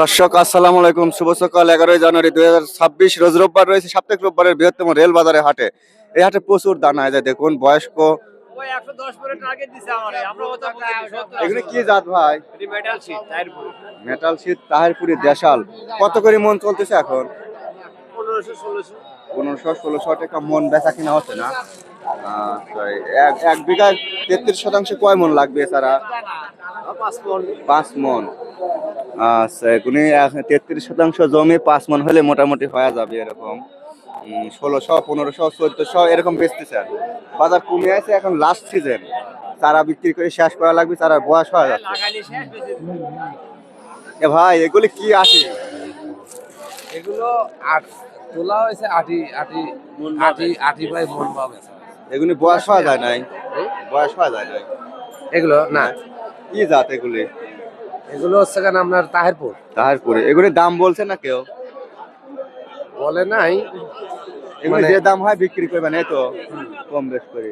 দর্শক আসসালামু আলাইকুম। শুভ সকাল এগারোই জানুয়ারি দুই হাজার ছাব্বিশ রোজ রোববার রয়েছে সাপ্তাহিক রোববারের বৃহত্তম রেল বাজারে হাটে। এই হাটে প্রচুর দানা আছে দেখুন বয়স্ক এগুলো কি জাত ভাই? মেটাল শীত তাহিরপুরি। দেশাল। কত করে মন চলতেছে এখন? পনেরোশো ষোলোশো। টাকা মন বেচা কিনা হচ্ছে না? আচ্ছা, এক এক বিঘা তেত্রিশ শতাংশ কয় মন লাগবে এছাড়া? পাঁচ মন। আচ্ছা এগুলি তেত্রিশ শতাংশ জমি পাঁচ মন হলে মোটামুটি হয়ে যাবে এরকম। ষোলোশো পনেরোশো চোদ্দশো এরকম বেচতেছে। আর বাজার কমে আছে এখন লাস্ট সিজন চারা বিক্রি করে শেষ করা লাগবে চারা বয়স হয়ে যাচ্ছে। এ ভাই এগুলি কি আসে এগুলো আট তোলা হয়েছে আটি আটি আটি আটি বাই মন পাবে এগুলি বয়স হওয়া যায় নাই? বয়স হওয়া যায় নাই? এগুলো না। কি জাত এগুলি? এগুলো হচ্ছে কেন আপনার তাহেরপুর? তাহারপুরে। এগুলির দাম বলছে না কেউ? বলে নাই। এগুলি মানে- যে দাম হয় বিক্রি করবেন এই তো কম বেশ করে।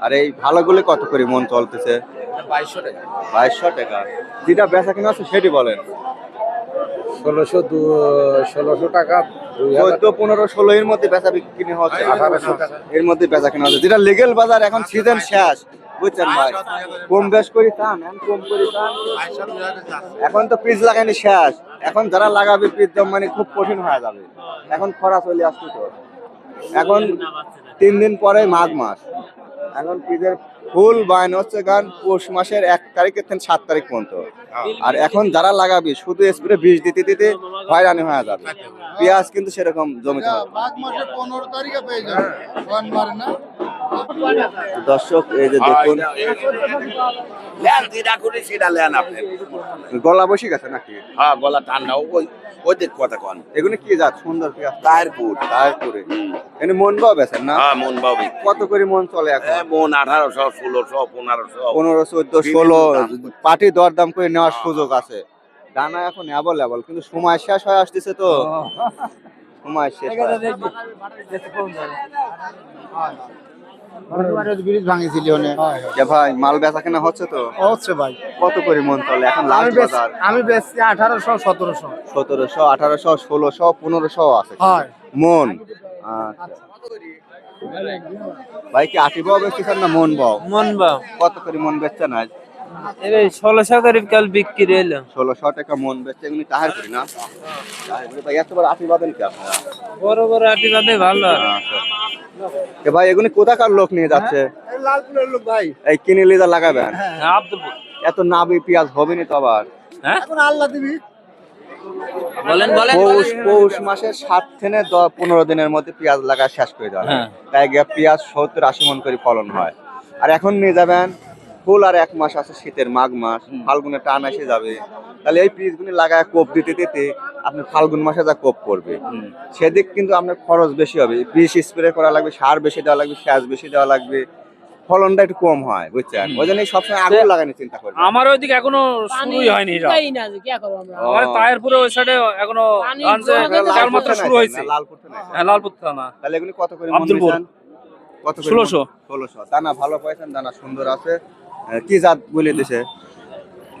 আর এই ভালোগুলি কত করে মন চলতেছে? বাইশশো টাকা। বাইশশো টাকা। যেটা বেচা কিনা আছে সেটি বলেন। ষোলোশো দু ষোলোশো টাকা চোদ্দ পনেরো ষোলো এর মধ্যে বেচা বিক্রি হচ্ছে। এর মধ্যে বেচা কিনা হচ্ছে। যেটা লিগেল বাজার এখন সিজন শেষ। বুঝছেন ভাই? কম বেশ করি চান, এখন কম করি এখন তো পিস লাগাইনি শেষ। এখন যারা লাগাবে পিস মানে খুব কঠিন হয়ে যাবে। এখন খরা চলে আসছে তো। এখন তিন দিন পরে মাঘ মাস। এখন পিজের ফুল বাইন হচ্ছে গান পৌষ মাসের এক তারিখের থেকে সাত তারিখ পর্যন্ত। আর এখন যারা লাগাবি, শুধু স্প্রে বীজ দিতে দিতে হয়রানি হয়ে যাবে। পেঁয়াজ কিন্তু সেরকম জমিতে মাঘ পনেরো তারিখে পেয়ে না? দর্শক এই যে দেখুন। লেন যেটা করি সেটা লেন আপনি? গলা বসে গেছে নাকি? হ্যাঁ গলা ঠান্ডা ওই ওই দিক কথা কন। এগুলো কি জাত? সুন্দর পেঁয়াজ তারপুর তারপরে এনে মন পাও বেছেন না? হ্যাঁ মন বাবি কত করে মন চলে এখন? মন আঠারোশো ষোলোশো পনেরোশো। পনেরো চোদ্দ ষোলো পাটি দরদাম করে নেওয়ার সুযোগ আছে। দানা এখন অ্যাভেলেবল কিন্তু সময় শেষ হয়ে আসতেছে তো। সময় শেষ হয়ে। ব্রিজ ভাঙিছিলি যে ভাই মাল বেচা কেনা হচ্ছে তো? হচ্ছে ভাই। কত করে মন এখন আমি লাস্ট বাজার? আমি বেচছি আঠারোশো সতেরোশো। সতেরোশো আঠারোশো ষোলোশো পনেরোশো আছে। মন? আচ্ছা। ভাই কি আটি বাও বেচতেছেন না মন বাও? মন কত করে মন বেচছেন আজ? এই ষোলোশো করে কাল বিক্রি এলো ষোলোশো টাকা মন বেচছে এগুলি তাহার করি না। ভাই এত বড় আটি পাবেন কি আপনারা? বড় বড় আটি বাদে ভালো। আচ্ছা। এ ভাই এগুলি কোথাকার লোক নিয়ে যাচ্ছে? লালপুরের লোক ভাই। এই কিনে লিজা লাগাবেন? আব্দুল। এত নাবি পেঁয়াজ হবে নি তো আবার? হ্যাঁ? এখন আল্লাহ দিবি। বলেন বলেন পৌষ পৌষ মাসের সাত থেকে পনেরো দিনের মধ্যে পেঁয়াজ লাগা শেষ করে দেওয়া হ্যাঁ। তাই গিয়ে পেঁয়াজ সত্তর আশি মন করে ফলন হয়। আর এখন নিয়ে যাবেন ফুল আর এক মাস আছে শীতের মাঘ মাস ফাল্গুনে টান এসে যাবে। তাহলে এই পিসগুলি লাগায় কোপ দিতে দিতে আপনি ফাল্গুন মাসে যা কোপ করবে সেদিক কিন্তু আপনার খরচ বেশি হবে। বিষ স্প্রে করা লাগবে সার বেশি দেওয়া লাগবে সেচ বেশি দেওয়া লাগবে। ফলনটা একটু কম হয় বুঝছেন? ওই জন্য সবসময় আগুন চিন্তা আমার ওইদিকে এখনও শুরুই হয়নি আমরা? ওই সাইডে এখনও মাত্র শুরু হয়েছে। না, লালপুরতে নাই। হ্যাঁ লালপুর থানা তাহলে এগুলি কত করে আব্দুলপুর। কত করে 1600 ষোলোশো। দানা ভালো পাইছেন দানা সুন্দর আছে। কি জাত বলে দিছে?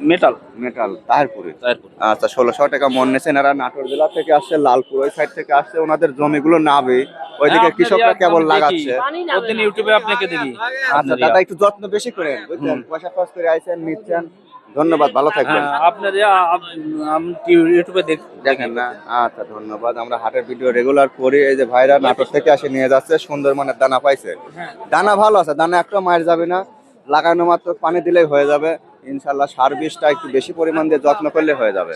মেটাল মেটাল তাহিরপুরে আচ্ছা ষোলোশো টাকা মন নিয়েছেন। এরা নাটোর জেলা থেকে আসছে লালপুর ওই সাইড থেকে আসছে। ওনাদের জমিগুলো নাবে ওইদিকে হ্যাঁ, কৃষকরা কেবল লাগাচ্ছে। প্রতিদিন ইউটিউবে আপনাকে দেখি। আচ্ছা দাদা একটু যত্ন বেশি করেন বুঝছেন? পয়সা খরচ করে আইছেন নিচ্ছেন। ধন্যবাদ ভালো থাকবেন। হ্যাঁ আপনার আপ- আমি কি- ইউটিউবে দেখ দেখেন না। আচ্ছা ধন্যবাদ। আমরা হাটের ভিডিও রেগুলার করি। এই যে ভাইরা নাটোর থেকে আসে নিয়ে যাচ্ছে সুন্দর মানের দানা পাইছে। দানা ভালো আছে দানা একটা মায়ের যাবে না। লাগানো মাত্র পানি দিলেই হয়ে যাবে। ইনশাল্লাহ সার বিষটা একটু বেশি পরিমাণ দিয়ে যত্ন করলে হয়ে যাবে।